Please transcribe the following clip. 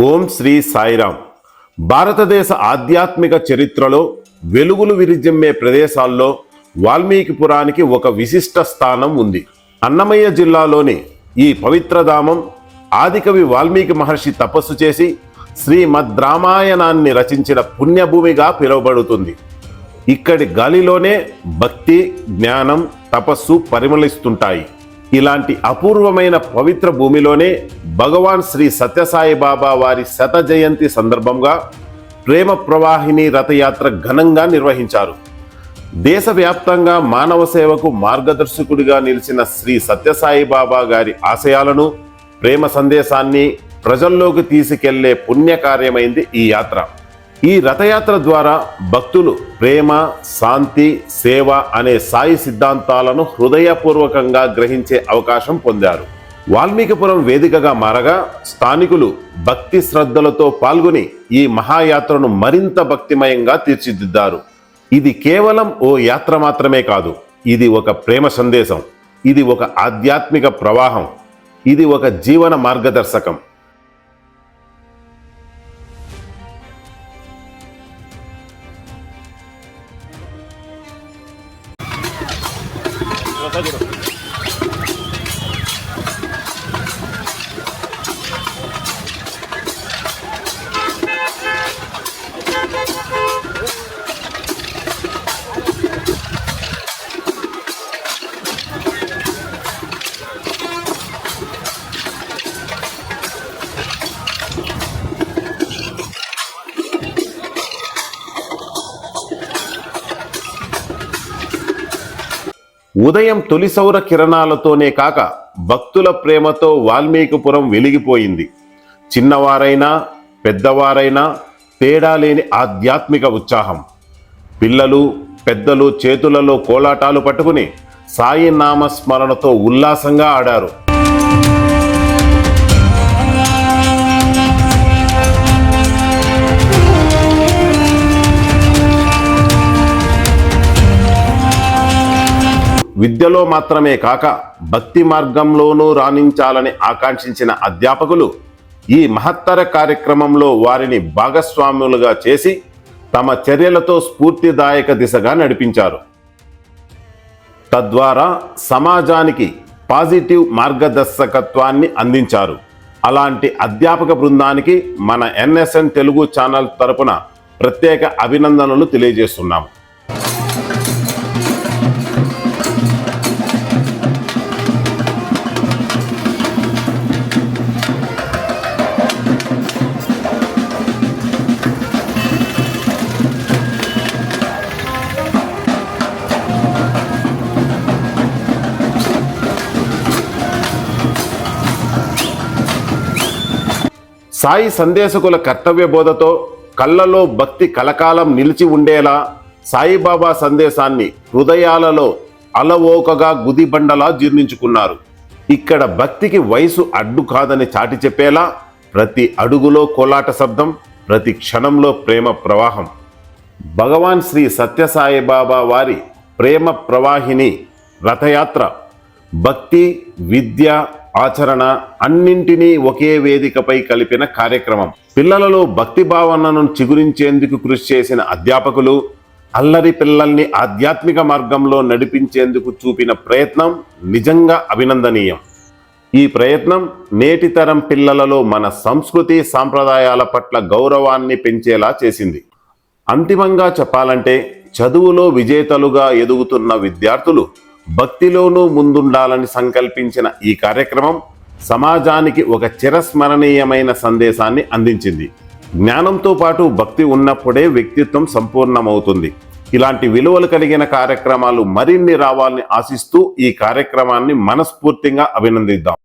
ఓం శ్రీ సాయిరామ్ భారతదేశ ఆధ్యాత్మిక చరిత్రలో వెలుగులు విరిజమ్మే ప్రదేశాల్లో వాల్మీకి పురానికి ఒక విశిష్ట స్థానం ఉంది. అన్నమయ్య జిల్లాలోని ఈ పవిత్రధామం ఆదికవి వాల్మీకి మహర్షి తపస్సు చేసి శ్రీమద్ రామాయణాన్ని రచించిన పుణ్యభూమిగా పిలువబడుతుంది. ఇక్కడి గాలిలోనే భక్తి జ్ఞానం తపస్సు పరిమళిస్తుంటాయి. ఇలాంటి అపూర్వమైన పవిత్ర భూమిలోనే భగవాన్ శ్రీ సత్యసాయి బాబా వారి శత జయంతి సందర్భంగా ప్రేమ ప్రవాహిని రథయాత్ర ఘనంగా నిర్వహించారు. దేశవ్యాప్తంగా మానవ సేవకు మార్గదర్శకుడిగా నిలిచిన శ్రీ సత్యసాయి బాబా గారి ఆశయాలను ప్రేమ సందేశాన్ని ప్రజల్లోకి తీసుకెళ్ళే పుణ్యకార్యమైంది ఈ యాత్ర. ఈ రథయాత్ర ద్వారా భక్తులు ప్రేమ శాంతి సేవ అనే సాయి సిద్ధాంతాలను హృదయపూర్వకంగా గ్రహించే అవకాశం పొందారు. వాల్మీకిపురం వేదికగా మారగా స్థానికులు భక్తి శ్రద్ధలతో పాల్గొని ఈ మహాయాత్రను మరింత భక్తిమయంగా తీర్చిదిద్దారు. ఇది కేవలం ఓ యాత్ర మాత్రమే కాదు ఇది ఒక ప్రేమ సందేశం ఇది ఒక ఆధ్యాత్మిక ప్రవాహం ఇది ఒక జీవన మార్గదర్శకం. ఉదయం తొలి సౌర కిరణాలతోనే కాక భక్తుల ప్రేమతో వాల్మీకిపురం వెలిగిపోయింది. చిన్నవారైనా పెద్దవారైనా తేడా లేని ఆధ్యాత్మిక ఉత్సాహం. పిల్లలు పెద్దలు చేతులలో కోలాటాలు పట్టుకుని సాయి నామస్మరణతో ఉల్లాసంగా ఆడారు. విద్యలో మాత్రమే కాక భక్తి మార్గంలోనూ రాణించాలని ఆకాంక్షించిన అధ్యాపకులు ఈ మహత్తర కార్యక్రమంలో వారిని భాగస్వాములుగా చేసి తమ చర్యలతో స్ఫూర్తిదాయక దిశగా నడిపించారు. తద్వారా సమాజానికి పాజిటివ్ మార్గదర్శకత్వాన్ని అందించారు. అలాంటి అధ్యాపక బృందానికి మన ఎన్ఎస్ఎన్ తెలుగు ఛానల్ తరపున ప్రత్యేక అభినందనలు తెలియజేస్తున్నాము. సాయి సందేశకుల కర్తవ్య బోధతో కళ్ళలో భక్తి కలకాలం నిలిచి ఉండేలా సాయిబాబా సందేశాన్ని హృదయాలలో అలవోకగా గుదిబండలా జీర్ణించుకున్నారు. ఇక్కడ భక్తికి వయసు అడ్డు కాదని చాటి చెప్పేలా ప్రతి అడుగులో కోలాట శబ్దం ప్రతి క్షణంలో ప్రేమ ప్రవాహం. భగవాన్ శ్రీ సత్యసాయిబాబా వారి ప్రేమ ప్రవాహిని రథయాత్ర. భక్తి విద్య ఆచరణ అన్నింటినీ ఒకే వేదికపై కలిపిన కార్యక్రమం. పిల్లలలో భక్తి భావనను చిగురించేందుకు కృషి చేసిన అధ్యాపకులు అల్లరి పిల్లల్ని ఆధ్యాత్మిక మార్గంలో నడిపించేందుకు చూపిన ప్రయత్నం నిజంగా అభినందనీయం. ఈ ప్రయత్నం నేటి తరం పిల్లలలో మన సంస్కృతి సాంప్రదాయాల పట్ల గౌరవాన్ని పెంచేలా చేసింది. అంతిమంగా చెప్పాలంటే చదువులో విజేతలుగా ఎదుగుతున్న విద్యార్థులు భక్తిలోనూ ముందుండాలని సంకల్పించిన ఈ కార్యక్రమం సమాజానికి ఒక చిరస్మరణీయమైన సందేశాన్ని అందించింది. జ్ఞానంతో పాటు భక్తి ఉన్నప్పుడే వ్యక్తిత్వం సంపూర్ణమవుతుంది. ఇలాంటి విలువలు కలిగిన కార్యక్రమాలు మరిన్ని రావాలని ఆశిస్తూ ఈ కార్యక్రమాన్ని మనస్ఫూర్తిగా అభినందిద్దాం.